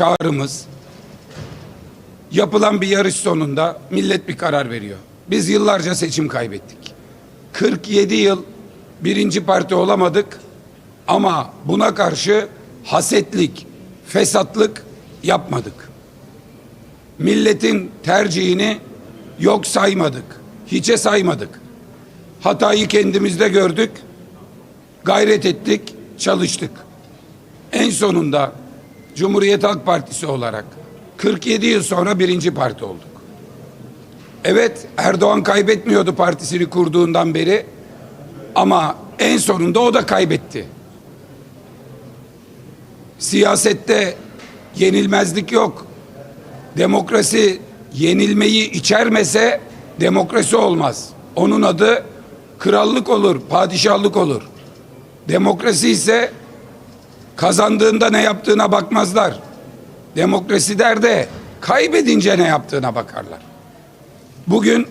çağrımız yapılan bir yarış sonunda millet bir karar veriyor. Biz yıllarca seçim kaybettik. 47 yıl birinci parti olamadık ama buna karşı hasetlik, fesatlık yapmadık. Milletin tercihini yok saymadık, hiçe saymadık. Hatayı kendimizde gördük, gayret ettik, çalıştık. En sonunda Cumhuriyet Halk Partisi olarak 47 yıl sonra birinci parti olduk. Evet Erdoğan kaybetmiyordu partisini kurduğundan beri ama en sonunda o da kaybetti. Siyasette yenilmezlik yok. Demokrasi yenilmeyi içermese demokrasi olmaz. Onun adı krallık olur, padişahlık olur. Demokrasi ise kazandığında ne yaptığına bakmazlar. Demokrasi der de kaybedince ne yaptığına bakarlar. Bugün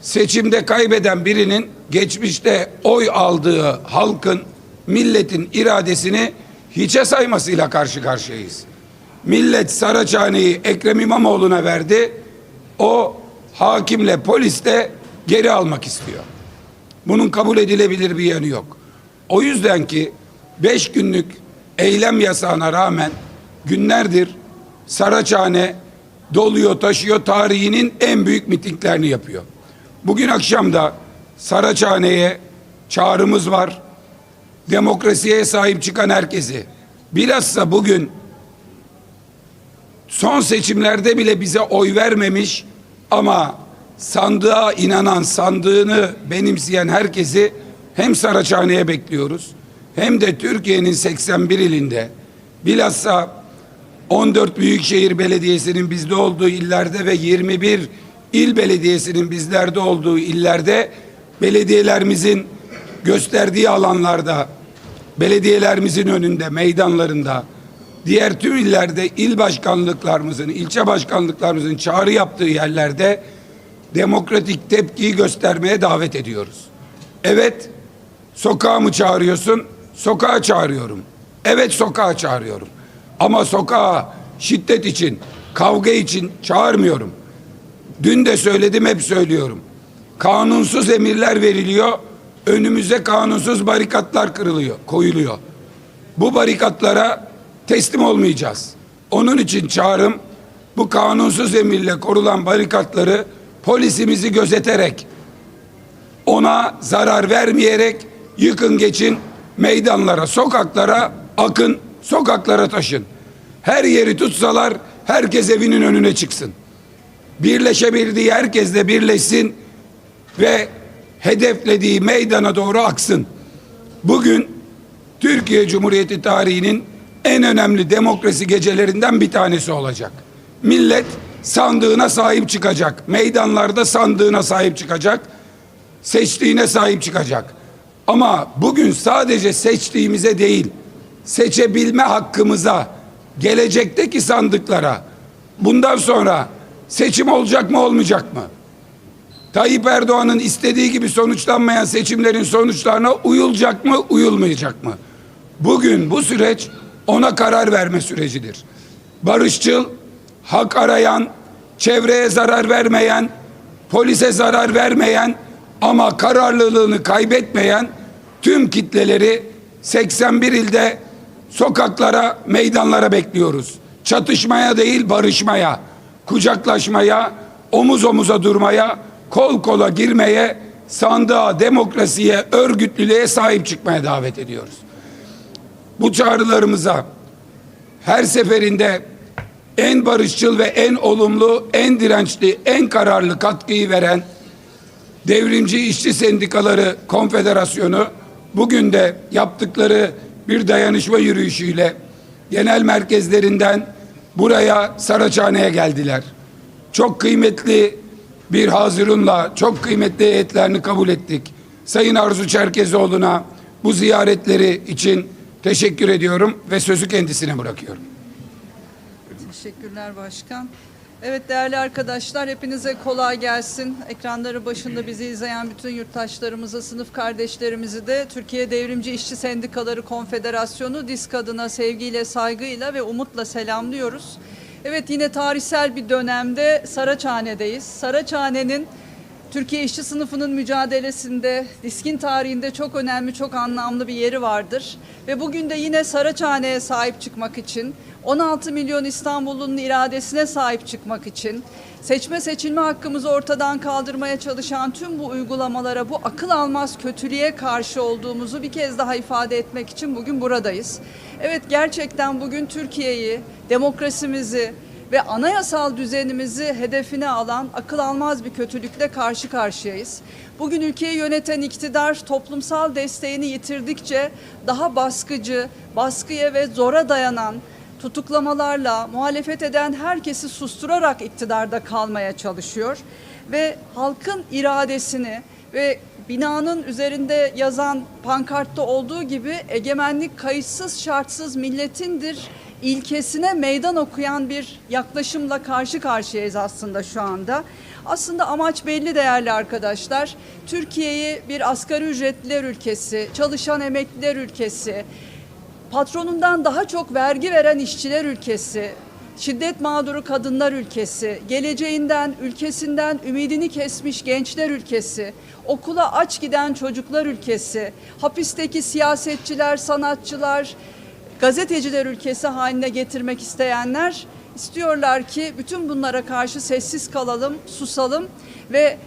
seçimde kaybeden birinin geçmişte oy aldığı halkın, milletin iradesini hiçe saymasıyla karşı karşıyayız. Millet Saraçhane'yi Ekrem İmamoğlu'na verdi. O hakimle polis de geri almak istiyor. Bunun kabul edilebilir bir yanı yok. O yüzden ki beş günlük eylem yasağına rağmen günlerdir Saraçhane doluyor taşıyor tarihinin en büyük mitinglerini yapıyor. Bugün akşam da Saraçhane'ye çağrımız var. Demokrasiye sahip çıkan herkesi. Bilhassa bugün son seçimlerde bile bize oy vermemiş ama sandığa inanan, sandığını benimseyen herkesi hem Saraçhane'ye bekliyoruz hem de Türkiye'nin 81 ilinde bilhassa 14 Büyükşehir Belediyesi'nin bizde olduğu illerde ve 21 il belediyesinin bizlerde olduğu illerde belediyelerimizin gösterdiği alanlarda belediyelerimizin önünde, meydanlarında diğer tüm illerde il başkanlıklarımızın, ilçe başkanlıklarımızın çağrı yaptığı yerlerde demokratik tepkiyi göstermeye davet ediyoruz. Evet, sokağa mı çağırıyorsun? Sokağa çağırıyorum. Evet sokağa çağırıyorum. Ama sokağa şiddet için, kavga için çağırmıyorum. Dün de söyledim hep söylüyorum. Kanunsuz emirler veriliyor. Önümüze kanunsuz barikatlar kırılıyor, koyuluyor. Bu barikatlara teslim olmayacağız. Onun için çağrım bu kanunsuz emirle korulan barikatları polisimizi gözeterek ona zarar vermeyerek yıkın geçin meydanlara, sokaklara akın, sokaklara taşın. Her yeri tutsalar herkes evinin önüne çıksın. Birleşebildiği herkes de birleşsin ve hedeflediği meydana doğru aksın. Bugün Türkiye Cumhuriyeti tarihinin en önemli demokrasi gecelerinden bir tanesi olacak. Millet sandığına sahip çıkacak. Meydanlarda sandığına sahip çıkacak. Seçtiğine sahip çıkacak. Ama bugün sadece seçtiğimize değil, seçebilme hakkımıza, gelecekteki sandıklara, bundan sonra seçim olacak mı olmayacak mı? Tayyip Erdoğan'ın istediği gibi sonuçlanmayan seçimlerin sonuçlarına uyulacak mı, uyulmayacak mı? Bugün bu süreç ona karar verme sürecidir. Barışçıl, hak arayan, çevreye zarar vermeyen, polise zarar vermeyen ama kararlılığını kaybetmeyen tüm kitleleri 81 ilde sokaklara, meydanlara bekliyoruz. Çatışmaya değil barışmaya, kucaklaşmaya, omuz omuza durmaya, kol kola girmeye, sandığa, demokrasiye, örgütlülüğe sahip çıkmaya davet ediyoruz. Bu çağrılarımıza her seferinde en barışçıl ve en olumlu, en dirençli, en kararlı katkıyı veren Devrimci İşçi Sendikaları Konfederasyonu bugün de yaptıkları bir dayanışma yürüyüşüyle genel merkezlerinden buraya Saraçhane'ye geldiler. Çok kıymetli bir hazırunla çok kıymetli heyetlerini kabul ettik. Sayın Arzu Çerkezoğlu'na bu ziyaretleri için teşekkür ediyorum ve sözü kendisine bırakıyorum. Teşekkürler başkan. Evet değerli arkadaşlar hepinize kolay gelsin. Ekranları başında bizi izleyen bütün yurttaşlarımızı, sınıf kardeşlerimizi de Türkiye Devrimci İşçi Sendikaları Konfederasyonu DİSK adına sevgiyle, saygıyla ve umutla selamlıyoruz. Evet yine tarihsel bir dönemde Saraçhane'deyiz. Saraçhane'nin Türkiye işçi sınıfının mücadelesinde, diskin tarihinde çok önemli, çok anlamlı bir yeri vardır. Ve bugün de yine Saraçhane'ye sahip çıkmak için, 16 milyon İstanbul'un iradesine sahip çıkmak için, seçme seçilme hakkımızı ortadan kaldırmaya çalışan tüm bu uygulamalara, bu akıl almaz kötülüğe karşı olduğumuzu bir kez daha ifade etmek için bugün buradayız. Evet gerçekten bugün Türkiye'yi, demokrasimizi, ve anayasal düzenimizi hedefine alan akıl almaz bir kötülükle karşı karşıyayız. Bugün ülkeyi yöneten iktidar toplumsal desteğini yitirdikçe daha baskıcı, baskıya ve zora dayanan tutuklamalarla muhalefet eden herkesi susturarak iktidarda kalmaya çalışıyor ve halkın iradesini ve binanın üzerinde yazan pankartta olduğu gibi egemenlik kayıtsız şartsız milletindir ilkesine meydan okuyan bir yaklaşımla karşı karşıyayız aslında şu anda. Aslında amaç belli değerli arkadaşlar. Türkiye'yi bir asgari ücretliler ülkesi, çalışan emekliler ülkesi, patronundan daha çok vergi veren işçiler ülkesi, şiddet mağduru kadınlar ülkesi, geleceğinden, ülkesinden ümidini kesmiş gençler ülkesi, okula aç giden çocuklar ülkesi, hapisteki siyasetçiler, sanatçılar, gazeteciler ülkesi haline getirmek isteyenler istiyorlar ki bütün bunlara karşı sessiz kalalım, susalım ve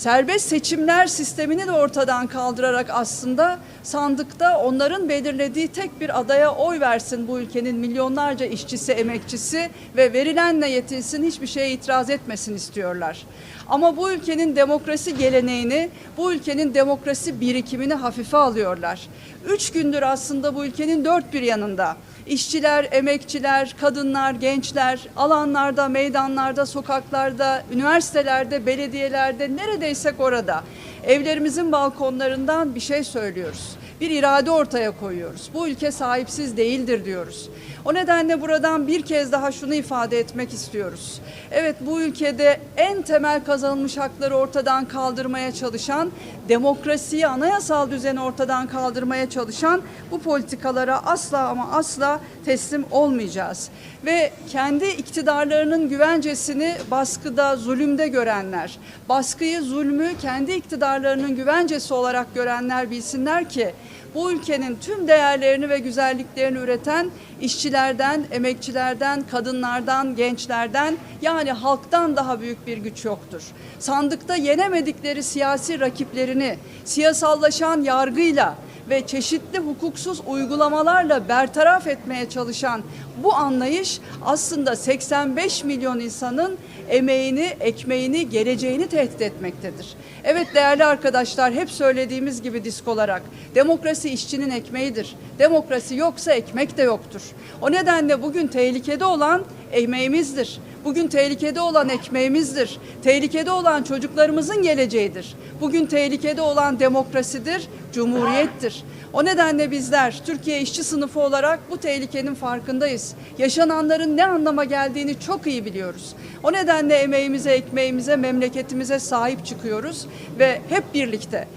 serbest seçimler sistemini de ortadan kaldırarak aslında sandıkta onların belirlediği tek bir adaya oy versin bu ülkenin milyonlarca işçisi, emekçisi ve verilenle yetinsin hiçbir şeye itiraz etmesin istiyorlar. Ama bu ülkenin demokrasi geleneğini, bu ülkenin demokrasi birikimini hafife alıyorlar. Üç gündür aslında bu ülkenin dört bir yanında işçiler, emekçiler, kadınlar, gençler alanlarda, meydanlarda, sokaklarda, üniversitelerde, belediyelerde neredeysek orada evlerimizin balkonlarından bir şey söylüyoruz. Bir irade ortaya koyuyoruz. Bu ülke sahipsiz değildir diyoruz. O nedenle buradan bir kez daha şunu ifade etmek istiyoruz. Evet bu ülkede en temel kazanılmış hakları ortadan kaldırmaya çalışan, demokrasiyi, anayasal düzeni ortadan kaldırmaya çalışan bu politikalara asla ama asla teslim olmayacağız. Ve kendi iktidarlarının güvencesini baskıda, zulümde görenler, baskıyı, zulmü kendi iktidarlarının güvencesi olarak görenler bilsinler ki bu ülkenin tüm değerlerini ve güzelliklerini üreten işçilerden, emekçilerden, kadınlardan, gençlerden yani halktan daha büyük bir güç yoktur. Sandıkta yenemedikleri siyasi rakiplerini siyasallaşan yargıyla ve çeşitli hukuksuz uygulamalarla bertaraf etmeye çalışan bu anlayış aslında 85 milyon insanın emeğini, ekmeğini, geleceğini tehdit etmektedir. Evet değerli arkadaşlar hep söylediğimiz gibi disk olarak demokrasi işçinin ekmeğidir. Demokrasi yoksa ekmek de yoktur. O nedenle bugün tehlikede olan emeğimizdir. Bugün tehlikede olan ekmeğimizdir. Tehlikede olan çocuklarımızın geleceğidir. Bugün tehlikede olan demokrasidir, cumhuriyettir. O nedenle bizler Türkiye işçi sınıfı olarak bu tehlikenin farkındayız. Yaşananların ne anlama geldiğini çok iyi biliyoruz. O nedenle emeğimize, ekmeğimize, memleketimize sahip çıkıyoruz ve hep birlikte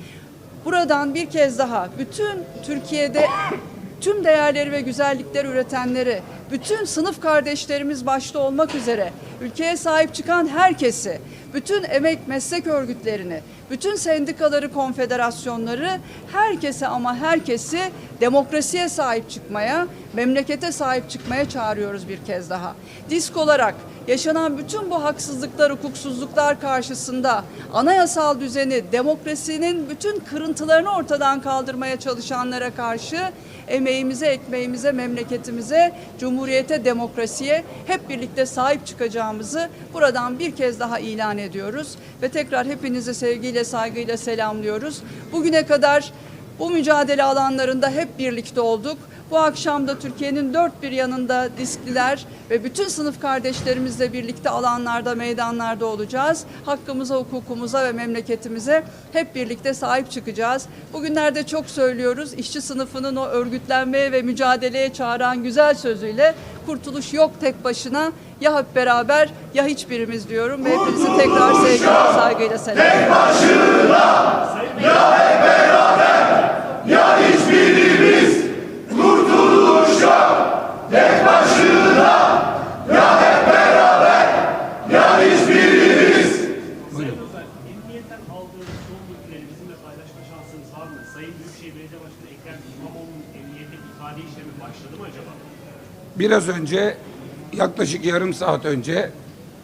buradan bir kez daha bütün Türkiye'de tüm değerleri ve güzellikleri üretenleri, bütün sınıf kardeşlerimiz başta olmak üzere ülkeye sahip çıkan herkesi, bütün emek meslek örgütlerini, bütün sendikaları, konfederasyonları, herkese ama herkesi demokrasiye sahip çıkmaya, memlekete sahip çıkmaya çağırıyoruz bir kez daha. Disk olarak yaşanan bütün bu haksızlıklar, hukuksuzluklar karşısında anayasal düzeni, demokrasinin bütün kırıntılarını ortadan kaldırmaya çalışanlara karşı emeğimize, ekmeğimize, memleketimize, cumhuriyete, demokrasiye hep birlikte sahip çıkacağımızı buradan bir kez daha ilan ediyoruz ve tekrar hepinizi sevgiyle, saygıyla selamlıyoruz. Bugüne kadar bu mücadele alanlarında hep birlikte olduk. Bu akşam da Türkiye'nin dört bir yanında diskliler ve bütün sınıf kardeşlerimizle birlikte alanlarda, meydanlarda olacağız. Hakkımıza, hukukumuza ve memleketimize hep birlikte sahip çıkacağız. Bugünlerde çok söylüyoruz. İşçi sınıfının o örgütlenmeye ve mücadeleye çağıran güzel sözüyle kurtuluş yok tek başına. Ya hep beraber ya hiçbirimiz diyorum ve hepinizi tekrar sevgiyle, saygıyla selamlıyorum. Buyurun. Aldığınız son bilgileri bizimle paylaşma şansınız var mı? Sayın Büyükşehir Belediye Başkanı Ekrem İmamoğlu'nun emniyete ifade işlemi başladı mı acaba? Biraz önce yaklaşık yarım saat önce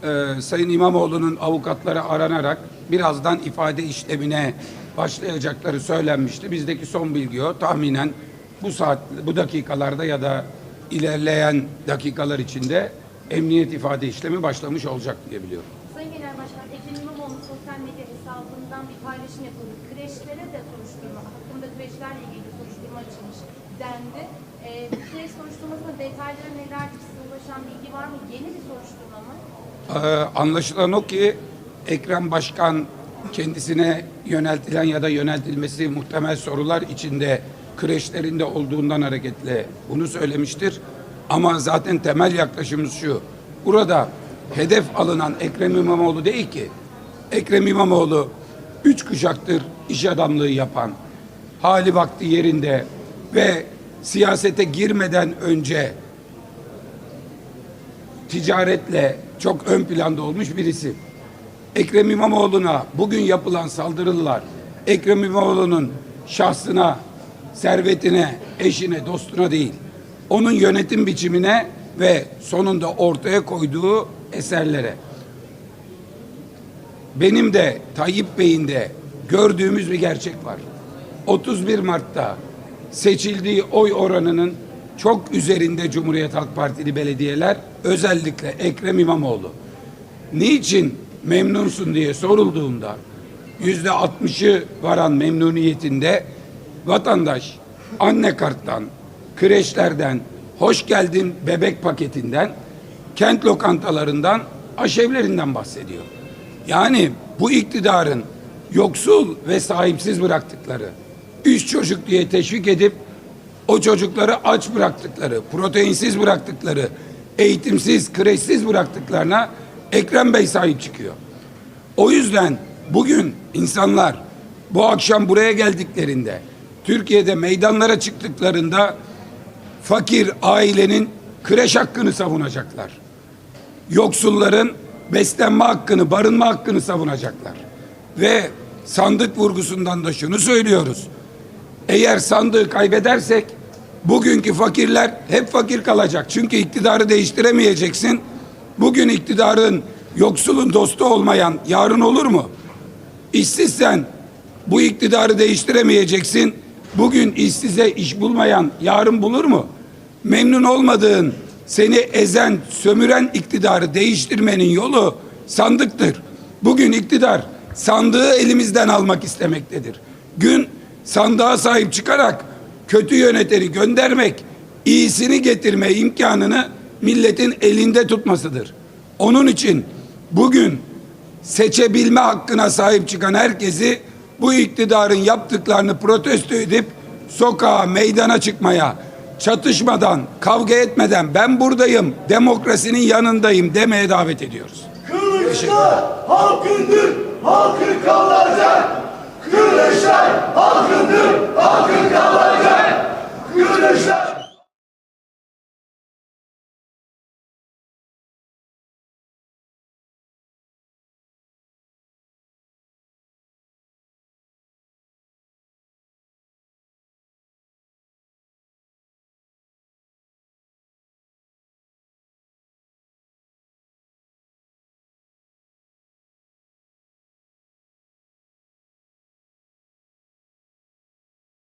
e, Sayın İmamoğlu'nun avukatları aranarak birazdan ifade işlemine başlayacakları söylenmişti. Bizdeki son bilgi o. Tahminen bu saat, bu dakikalarda ya da ilerleyen dakikalar içinde emniyet ifade işlemi başlamış olacak diye biliyorum. Sayın Genel Başkan, Ekrem İmamoğlu sosyal medya hesabından bir paylaşım yapıldı. Kreşlere de soruşturma, hakkında kreşlerle ilgili soruşturma açılmış dendi. Ee, bu kreş soruşturmasının detayları nelerdir? Size ulaşan bilgi var mı? Yeni bir soruşturma mı? Ee, anlaşılan o ki Ekrem Başkan kendisine yöneltilen ya da yöneltilmesi muhtemel sorular içinde kreşlerinde olduğundan hareketle bunu söylemiştir. Ama zaten temel yaklaşımımız şu. Burada hedef alınan Ekrem İmamoğlu değil ki. Ekrem İmamoğlu üç kuşaktır iş adamlığı yapan, hali vakti yerinde ve siyasete girmeden önce ticaretle çok ön planda olmuş birisi. Ekrem İmamoğlu'na bugün yapılan saldırılar, Ekrem İmamoğlu'nun şahsına, servetine, eşine, dostuna değil, onun yönetim biçimine ve sonunda ortaya koyduğu eserlere. Benim de Tayyip Bey'in de gördüğümüz bir gerçek var. 31 Mart'ta seçildiği oy oranının çok üzerinde Cumhuriyet Halk Partili belediyeler özellikle Ekrem İmamoğlu. Niçin memnunsun diye sorulduğunda yüzde 60'ı varan memnuniyetinde vatandaş anne karttan, kreşlerden, hoş geldin bebek paketinden, kent lokantalarından, aşevlerinden bahsediyor. Yani bu iktidarın yoksul ve sahipsiz bıraktıkları, üç çocuk diye teşvik edip o çocukları aç bıraktıkları, proteinsiz bıraktıkları, eğitimsiz, kreşsiz bıraktıklarına Ekrem Bey sahip çıkıyor. O yüzden bugün insanlar bu akşam buraya geldiklerinde, Türkiye'de meydanlara çıktıklarında fakir ailenin kreş hakkını savunacaklar. Yoksulların beslenme hakkını, barınma hakkını savunacaklar. Ve sandık vurgusundan da şunu söylüyoruz. Eğer sandığı kaybedersek bugünkü fakirler hep fakir kalacak. Çünkü iktidarı değiştiremeyeceksin. Bugün iktidarın yoksulun dostu olmayan yarın olur mu? İşsizsen bu iktidarı değiştiremeyeceksin. Bugün işsize iş bulmayan yarın bulur mu? Memnun olmadığın, seni ezen, sömüren iktidarı değiştirmenin yolu sandıktır. Bugün iktidar sandığı elimizden almak istemektedir. Gün sandığa sahip çıkarak kötü yöneteni göndermek, iyisini getirme imkanını milletin elinde tutmasıdır. Onun için bugün seçebilme hakkına sahip çıkan herkesi bu iktidarın yaptıklarını protesto edip sokağa, meydana çıkmaya, çatışmadan, kavga etmeden ben buradayım, demokrasinin yanındayım demeye davet ediyoruz. Kılıçlar halkındır, halkın kalacak. Kılıçlar halkındır, halkın kalacak. Kılıçlar